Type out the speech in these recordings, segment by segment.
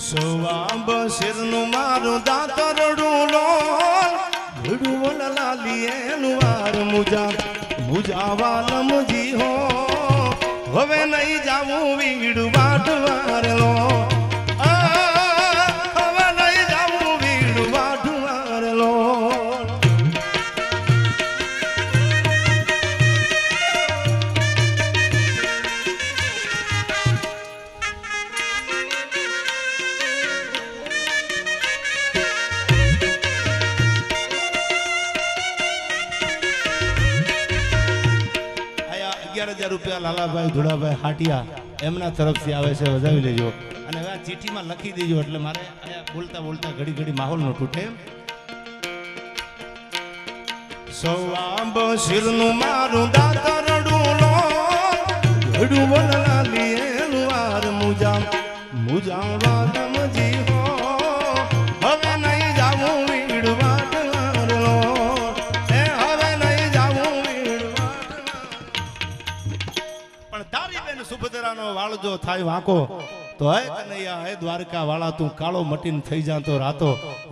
સોવા બશીરનું મારું દાતરડું લોલ ઘડું લાલી એનું વાર મુજા મુજા વાલમજી હો. હવે નહીં જાવું વીડ વાઢવાર લો રૂપિયા લાલાભાઈ ધુડાભાઈ હાટિયા એમના તરફથી આવે છે, વધાવી લેજો. અને હવે આ ચીઠીમાં લખી દેજો, એટલે મારે બોલતા બોલતા ઘડી ઘડી માહોલ ન તૂટે. સવા બશીરનું મારું દાતરડું લો ઘડું બોલાલી એનું વાર મુજા મુજા જો થાય વાંકો, તો હે કનૈયા, હે દ્વારકા વાળા તું કાળો મટીન થઈ જાતો રાતો.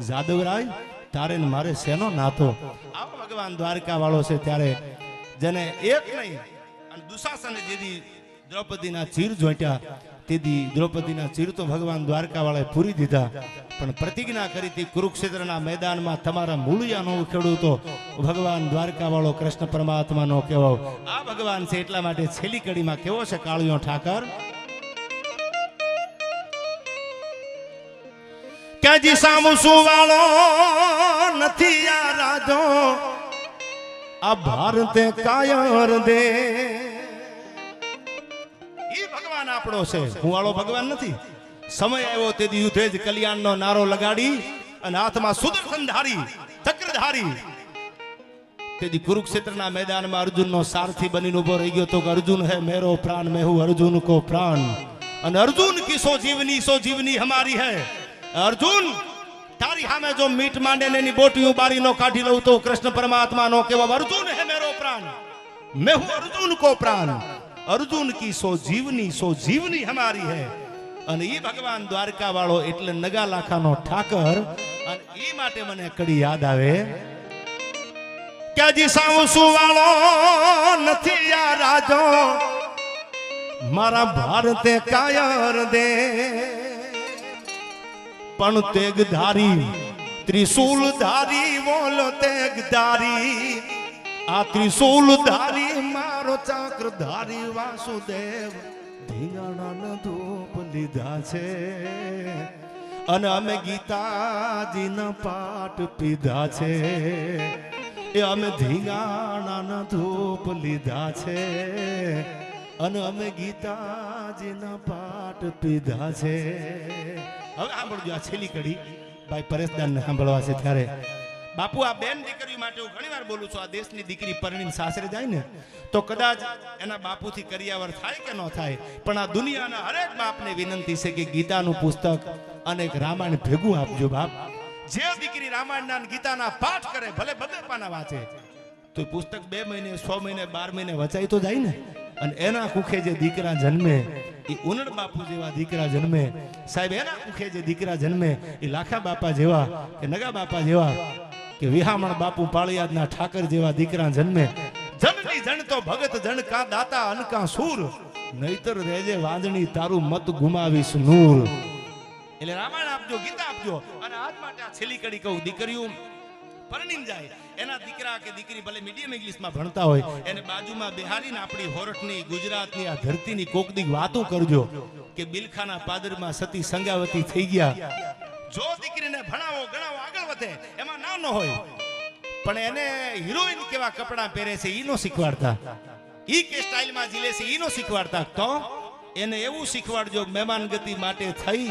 જાદવરાય, તારે મારે શેનો નાતો? આ ભગવાન દ્વારકા વાળો છે ત્યારે જેને એક નહીં, અને દુશાસને દીદી દ્રૌપદીના ચીર જોઈટ્યા તેથી દ્રૌપદીના ચીર તો ભગવાન દ્વારકા વાળાએ પૂરી દીધા. પણ પ્રતિજ્ઞા કરી હતી કુરુક્ષેત્રના મેદાનમાં તમારા મૂળિયાનો ખેડૂતો ભગવાન દ્વારકા વાળો કૃષ્ણ પરમાત્માનો કેવો આ ભગવાન છે એટલા માટે છેલ્લી કડીમાં કેવો છે કાળિયો ઠાકર? કે જી સામુ સુવાળો નથી આ રાજો. આ ભારતે કાયર દે. ઈ ભગવાન આપણો છે. હું વાળો ભગવાન નથી. સમય આવ્યો તે યુદ્ધે જ કલ્યાણનો નારો લગાડી અને હાથમાં સુદર્શન ધારી ચક્રધારી તેથી કુરુક્ષેત્રના મેદાનમાં અર્જુનનો સારથી બનીને ઊભો રહી ગયો તો કે અર્જુન હે મેરો પ્રાણ મેં હું અર્જુન કો પ્રાણ. અને અર્જુન કી સો જીવની સો જીવની હમારી હે. અર્જુન, તારી સામે જો મીટ માંડે ને એની બોટી બારી નો કાઢી લઉં તો કૃષ્ણ પરમાત્મા નો કહેવા અર્જુન, હે મેરો પ્રાણ. મેં હું અર્જુન કો પ્રાણ? અર્જુન કી સો જીવની સો જીવની હમારી હે. અને એ ભગવાન દ્વારકા વાળો એટલે નગા લાખાનો ઠાકર. અને એ માટે મને કડી યાદ આવે. કે જી સાવસુ વાળો નથી આ રાજો. મારા ભારતે કાયર દે. પણ તેગ ધારી ત્રિશુલ ધારી બોલો તેગ ધારી આ ત્રિશુલ ધારી મારો ચાક્ર ધારી વાસુદેવ ધીંગાણાના ધૂપ લીધા છે. અને અમે ગીતાજીના પાઠ પીધા છે. એ અમે ધીંગાણાના ધૂપ લીધા છે. અને અમે ગીતાજીના પાઠ પીધા છે. હવે સાંભળજો આ છેલ્લી કડી ભાઈ પરેશદાનને સાંભળવા છે ત્યારે. બાપુ, આ બેન દીકરી માટે હું ઘણીવાર બોલું છું, આ દેશની દીકરી પરણીને સાસરે જાય ને, તો કદાચ એના બાપુથી કરિયાવર થાય કે ન થાય, પણ આ દુનિયાના હરેક બાપને વિનંતી છે કે ગીતાનું પુસ્તક અને એક રામાયણ ભેગું આપજો બાપ. જે દીકરી રામાયણના ગીતાના પાઠ કરે, ભલે બબે પાના વાંચે, તો પુસ્તક બે મહિને છ મહિને, બાર મહિને વચાઈ તો જાય ને. અને એના કુખે જે દીકરા જન્મે, એ ઉનડ બાપુ જેવા દીકરા જન્મે. સાહેબ, એના કુખે જે દીકરા જન્મે, એ લાખા બાપા જેવા કે નગા બાપા જેવા કે વિહામણ બાપુ પાળિયાદના ઠાકર જેવા દીકરા જન્મે. જનની જણ તો ભગત જણ કા દાતા અનકા સૂર, નહીતર રેજે વાંદણી તારું મત ગુમાવીશ નૂર. એટલે રામાયણ આપજો, ગીતા આપજો. અને આજ માટે આ છેલ્લી કડી કહું દીકરીઓ પરણીને જાય. એના દીકરા કે દીકરી ભલે મીડિયમ ઇંગ્લિશમાં ભણતા હોય, એને બાજુમાં બિહારીને આપણી હોરઠની, ગુજરાતની આ ધરતીની કોક વાતો કરજો કે બિલખાના પાદરમાં સતી સંગાવતી થઈ ગયા. જો દીકરીને ભણાવો, ગણાવો, આગળ વધે. એમાં ના ન હોય. પણ એને હિરોઈન કેવા કપડાં પહેરે છે, ઈ નો શીખવાડતા. ઈ કે સ્ટાઇલમાં જીલે છે, ઈ નો શીખવાડતા. તો એને એવું શીખવાડજો મહેમાન ગતિ માટે થઈ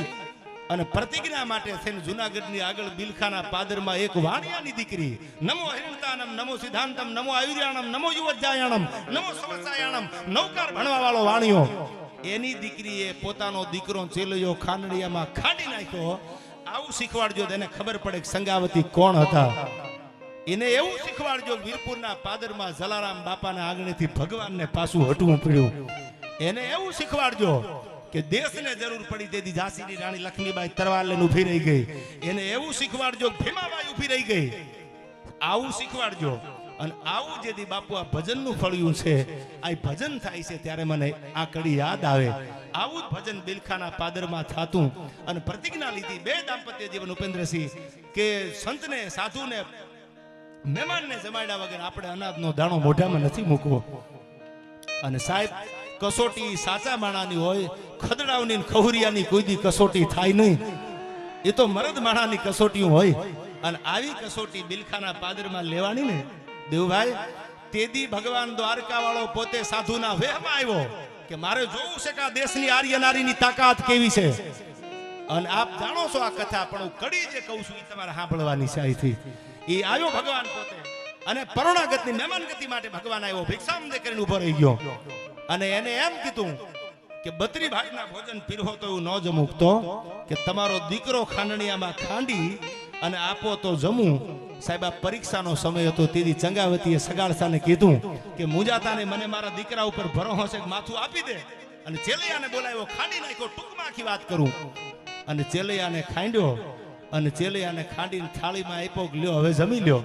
અને પ્રતિજ્ઞા માટે થઈને જુનાગઢની આગળ બિલખાના પાદરમાં એક વાણિયાની દીકરી, નમો હિરણતાનમ, નમો સિદ્ધાંતમ, નમો આયુર્યાણમ નમો યુવજાયાણમ નમો સમસાયાણમ, નૌકાર ભણવા વાળો વાણિયો. એની દીકરીએ પોતાનો દીકરો ચેલ્યો ખાનડિયામાં ખાંડી નાખ્યો. આવું શીખવાડજો તો એને ખબર પડે કે સંગાવતી કોણ હતા. એને એવું શીખવાડજો વીરપુરના પાદરમાં જલારામ બાપાના આંગણેથી ભગવાનને પાછું હટવું પડ્યું. એને એવું શીખવાડજો કે દેશને જરૂર પડી તેથી ઝાંસીની રાણી લક્ષ્મીબાઈ તરવાર લઈને ઊભી રહી ગઈ. એને એવું શીખવાડજો, ભીમાબાઈ ઊભી રહી ગઈ. આવું શીખવાડજો. અને આવું જેથી બાપુ આ ભજનનું ફળ્યું છે, આ ભજન થાય છે ત્યારે મને આ કડી યાદ આવે. આવું જ ભજન બિલખાના પાદરમાં થાતું અને પ્રતિજ્ઞા લીધી બે દાંપત્ય જીવન ઉપેન્દ્રસિંહ કે સંતને, સાધુને, મહેમાનને જમાડ્યા વગર આપણે અનાજનો દાણો મોઢામાં નથી મૂકવો. અને સાહેબ કસોટી સાચા માણાની હોય, ખદડાવની ખહુરિયાની કોઈ કસોટી થાય નહીં. એ તો મરદ માણાની કસોટી હોય. અને આવી કસોટી બિલખાના પાદરમાં લેવાની ને, દેવભાઈ તેદી ભગવાન દ્વારકા વાળો પોતે સાધુના વેહમાં આવ્યો કે મારે જોવું છે કે આ દેશની આર્ય નારીની તાકાત કેવી છે? અને આપ જાણો છો આ કથા, પણ હું કડી જે કહું છું એ તમારે સાંભળવાની છે અહીંથી. એ આવ્યો ભગવાન પોતે. અને પરોણાગતની મહેમાનગતિ માટે ભગવાન આવ્યો. ભિક્ષામ કરીને ઊભો રહી ગયો. અને એને એમ કીધું કે બત્રી ભાગના ભોજન પીરહો તો એવું ન જમું. તો કે તમારો દીકરો ખાંડણીયામાં ખાંડી અને આપો તો જમું. સાહેબ પરીક્ષાનો સમય હતો. તેથી ચંગાવતીએ સગાળસાને કીધું કે મુજાતાને મને મારા દીકરા ઉપર ભરો છે માથું આપી દે. અને ચેલૈયાને બોલાવ્યો, ખાંડી નાખ્યો, ટૂંકમાં આખી વાત કરું. અને ચેલૈયાને ખાંડ્યો અને ચેલૈયાને ખાંડીને થાળીમાં આપ્યો લ્યો, હવે જમી લ્યો.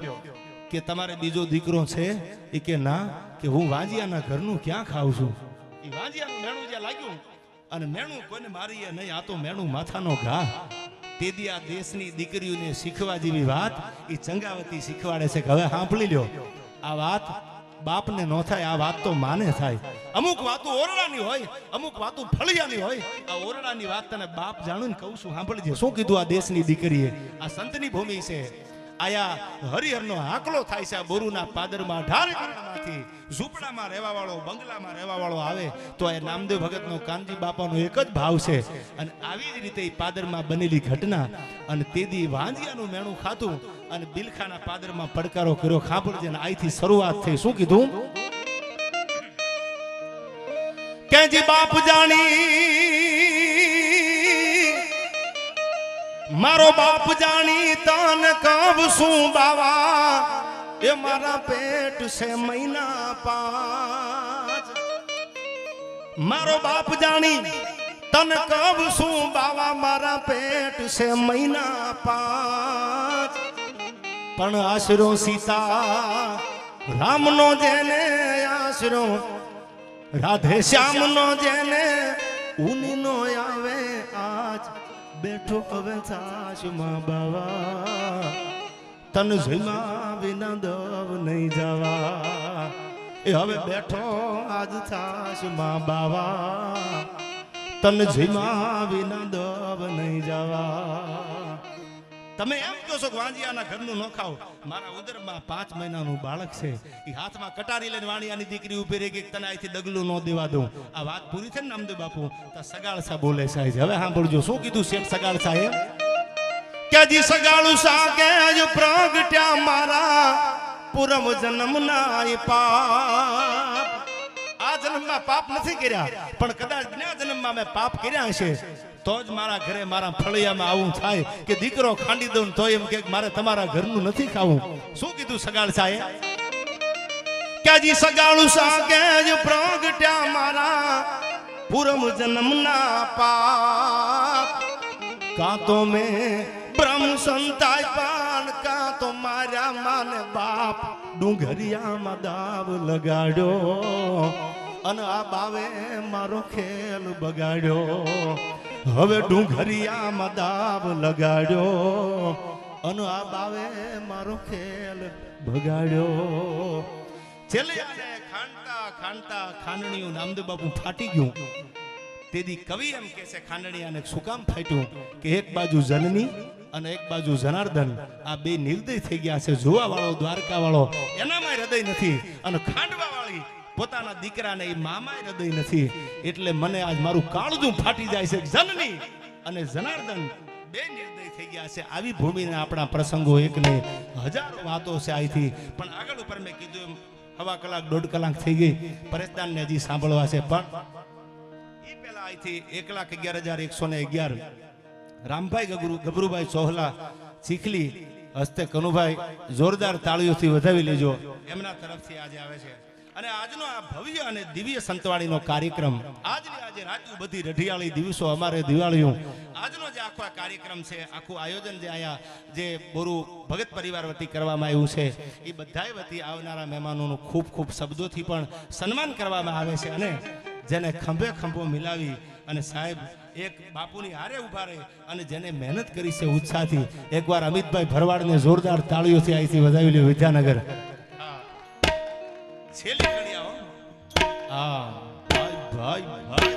કે તમારે બીજો દીકરો છે? એ કે, ના કે હું વાંજિયાના ઘરનું ક્યાં ખાઉં છું? એ વાંજિયાનું મેણું જ્યાં લાગ્યું, અને મેણું કોઈને મારીએ નહીં, આ તો મેણું માથાનો ઘા. તેદી આ દેશની દીકરીઓને શીખવા જેવી વાત એ ચંગાવતી શીખવાડે છે કે હવે સાંભળી લ્યો, આ વાત બાપને ન થાય, આ વાત તો માને થાય. અમુક વાતો ઓરડાની હોય, અમુક વાતો ફળિયાની હોય. આ ઓરડાની વાત તને બાપ જાણું ને કહું છું, સાંભળજે. શું કીધું આ દેશની દીકરીએ? આ સંતની ભૂમિ છે. આયા હરિહરનો હાકલો થાય છે આ બોરુના પાદરમાં ઢારે કરણમાંથી ઝૂંપડામાં રહેવા વાળો બંગલામાં રહેવા વાળો આવે તો એ નામદેવ ભગતનો કાનજી બાપાનો એક જ ભાવ છે. અને આવી જ રીતે પાદરમાં બનેલી ઘટના અને તેદી વાંજિયાનું મેણું ખાતું અને બિલખાના પાદરમાં પડકારો કર્યો. ખાપડજે અને અહીંથી શરૂઆત થઈ. શું કીધું? કેજી બાપ જાણી મારો બાપ જાણી તન કબ શું બાવા. એ મારા પેટ છે મહિના પાંચ. મારો બાપ જાણી તન કબ શું બાવા, મારા પેટ છે મહિના પાંચ. પણ આશરો સીતા, રામનો જેને આશરો, રાધે શ્યામનો જેને, ઉનીનો આવે બેઠો હવે સાસમાં બાવા. તન જોઈમાં વિના દવ નહીં જવા. એ હવે બેઠો આજ સાસમાં બાવા. તન જોઈમાં વિના દવ નહીં જવા. તમે એમ કહો છો કે વાંજિયાના ઘરનું ન ખાઓ. મારા ઉદરમાં પાંચ મહિનાનું બાળક છે. એ હાથમાં કટારી લઈને વાણિયાની દીકરી ઊભી રહી ગઈ, તને અહીંથી ડગલું ન દેવા દઉં. આ વાત પૂરી છે ને નામદેવ બાપુ? તો સગાળસા બોલે સાહેબ હવે સાંભળજો, શું કીધું શેઠ સગાળ સાહેબ? કે જી સગાળું સા કે જ પ્રગટ્યા મારા પૂરમ જન્મના પાપ. આ જન્મમાં પાપ નથી કર્યા, પણ કદાચ જ્ઞા જન્મમાં મેં પાપ કર્યા હશે. તો જ મારા ઘરે મારા ફળિયામાં આવું થાય કે દીકરો ખાંડી દઉં તો એમ કે મારે તમારા ઘરનું નથી ખાવું. શું કીધું સગાળ સાહેબ? કે જી સગાળું સાગે જ પ્રગટ્યા મારા પૂરમ જન્મના પાપ. કાં તો મેં બ્રહ્મ સંતાય પાન, કાં તો માર્યા માને બાપ ડુંગરિયામાં દાવ લગાડ્યો અને આ બાવે મારો ખેલ બગાડ્યો. હવે ડુંગરિયામાં દાવ લગાડ્યો. અને આ બાવે મારો ખેલ ભગાડ્યો છેલ્લે ખાંડતા ખાંડતા ખાંડણીયું નામદેવ ફાટી ગયું. તેથી કવિ એમ કે છે, ખાંડણીયાને શું કામ ફાટ્યું? કે એક બાજુ જનની અને એક બાજુ જનાર્દન આ બે નિર્દય થઈ ગયા છે. જોવા વાળો દ્વારકા હૃદય નથી. અને ખાંડવા વાળી પોતાના દીકરાને એ મામાય હૃદય નથી. એટલે મને આજ મારું કાળજું ફાટી જાય છે જનની. અને જનાર્દન બે નિર્દય થઈ ગયા છે. આવી ભૂમિના આપણા પ્રસંગો એક ને હજારો વાતો છે અહીંથી પણ આગળ ઉપર મેં કીધું એમ, હવા કલાક, દોઢ કલાક થઈ ગઈ. પરેશદાનને હજી સાંભળવા છે. પણ એ પેલા અહીંથી એક લાખ અગિયાર હજાર એકસો ને અગિયાર. રામભાઈ ગગરુ ગભરુભાઈ ચોહલા ચીખલી, હસ્તે કનુભાઈ, જોરદાર તાળીઓથી વધાવી લેજો. એમના તરફથી આજે આવે છે. અને આજનો આ ભવ્ય અને દિવ્ય સંતવાણીનો કાર્યક્રમ, આજની આજે રાજુ બધી રઢિયાળી દિવસો અમારે દિવાળીઓ. આજનો જે આખો કાર્યક્રમ છે, આખું આયોજન જે અહીંયા જે બોરુ ભગત પરિવાર વતી કરવામાં આવ્યું છે, એ બધાય વતી આવનારા મહેમાનોનું ખૂબ ખૂબ શબ્દોથી પણ સન્માન કરવામાં આવે છે અને જેને ખંભે ખંભો મિલાવી અને સાહેબ એક બાપુની હારે ઊભા રહે અને જેને મહેનત કરી છે ઉત્સાહથી, એકવાર અમિતભાઈ ભરવાડને જોરદાર તાળીઓથી અહીંથી વધાવી લ્યો વિદ્યાનગર. છેલ્લી ઘડી આવો. હા ભાઈ ભાઈ ભાઈ.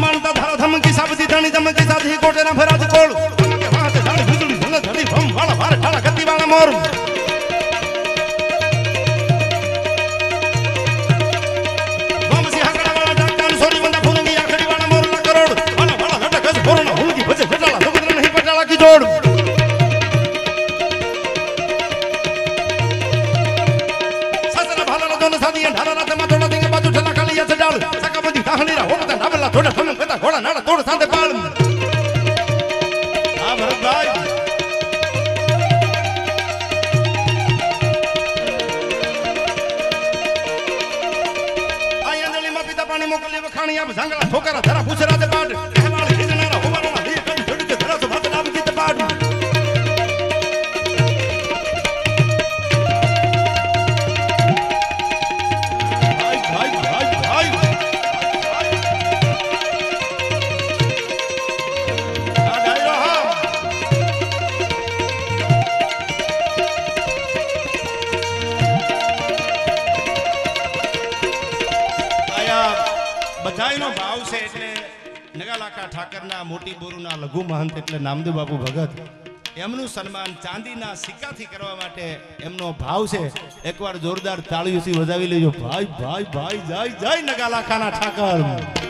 માનતા ધારા ધમકી સાબતી ધણી ધમકી સાધી કોટે ના ફરાજ કોળ વાતે ધાડી ધડી ભમ વાળા ભાર ઠાળા ગતિ વાળા મોર. જોડ સાસરા ભાલાના દોન સાદીએ ઢાલાના તેમાં થોડા દિંગે બાજુ ઠલા ખાલી છે ડાળ સકા બધી તાહણીરા હોડતા નાવેલા થોડા થમન કતા ઘોડા નાડા તોડ સાંતે પાળ. હા ભરતભાઈ. પાણી મોકલી વખાણી આપ ઝાંગલા ઠોકરા ધરા. બધાયનો ભાવ છે એટલે નગાલાકા ઠાકરના મોટી બોરુના લઘુ મહંત એટલે નામદેવ બાપુ ભગત. એમનું સન્માન ચાંદીના સિક્કાથી કરવા માટે એમનો ભાવ છે. એકવાર જોરદાર તાળીઓથી વધાવી લેજો. ભાઈ ભાઈ ભાઈ, જય જય નગાલાખાના ઠાકર.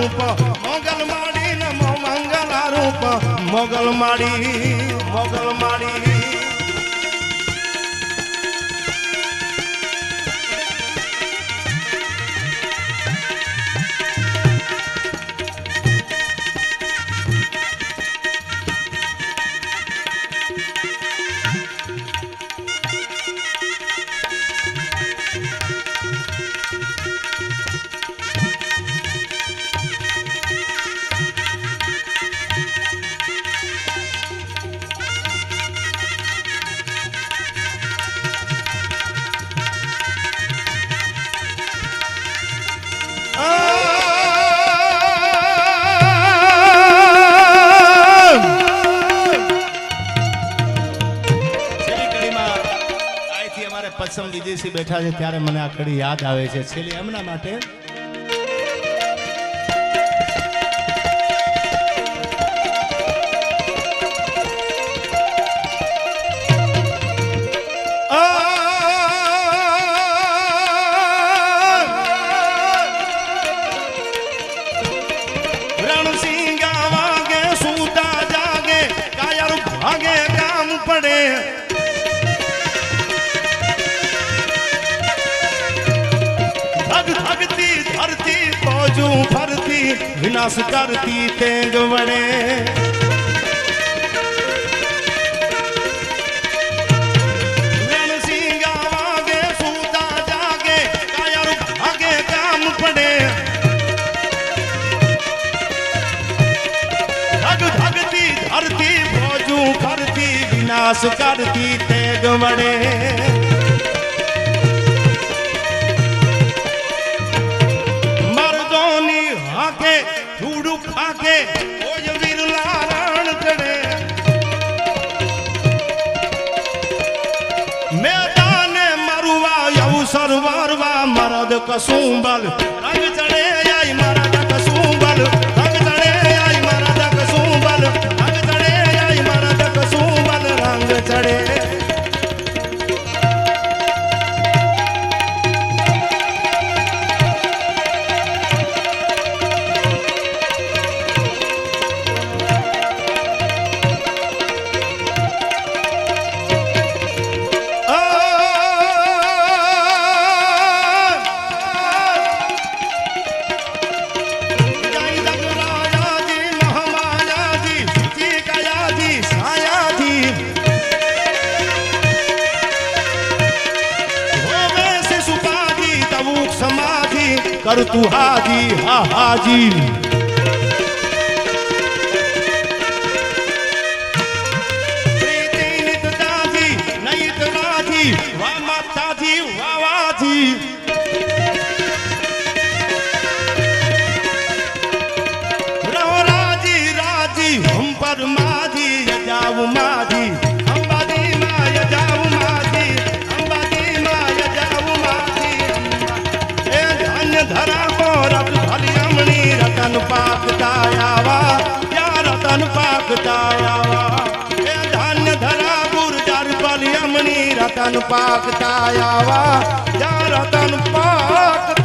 રૂપ મોગલ માડી નમો મંગલા રૂપ મોગલ માડી મોગલ માડી અહીંથી વિદેશી બેઠા છે ત્યારે મને આ કડી યાદ આવે છે. છેલ્લે એમના માટે કામ પડે ધગ ધગતી ધરતી ભોજું કરતી વિનાશ કરતી તેગ વડે મરવા અવસર વારવા મરદ કસુંબલ રંગ ચડે આઈ મરદ કસુંબલ રંગ ચડે આઈ મરદ કસુંબલ રંગ ચડે આઈ મરદ કસુંબલ રંગ ચડે કર તું હાજી હા હાજી. રતન પાકતા આવા જા રતન પાક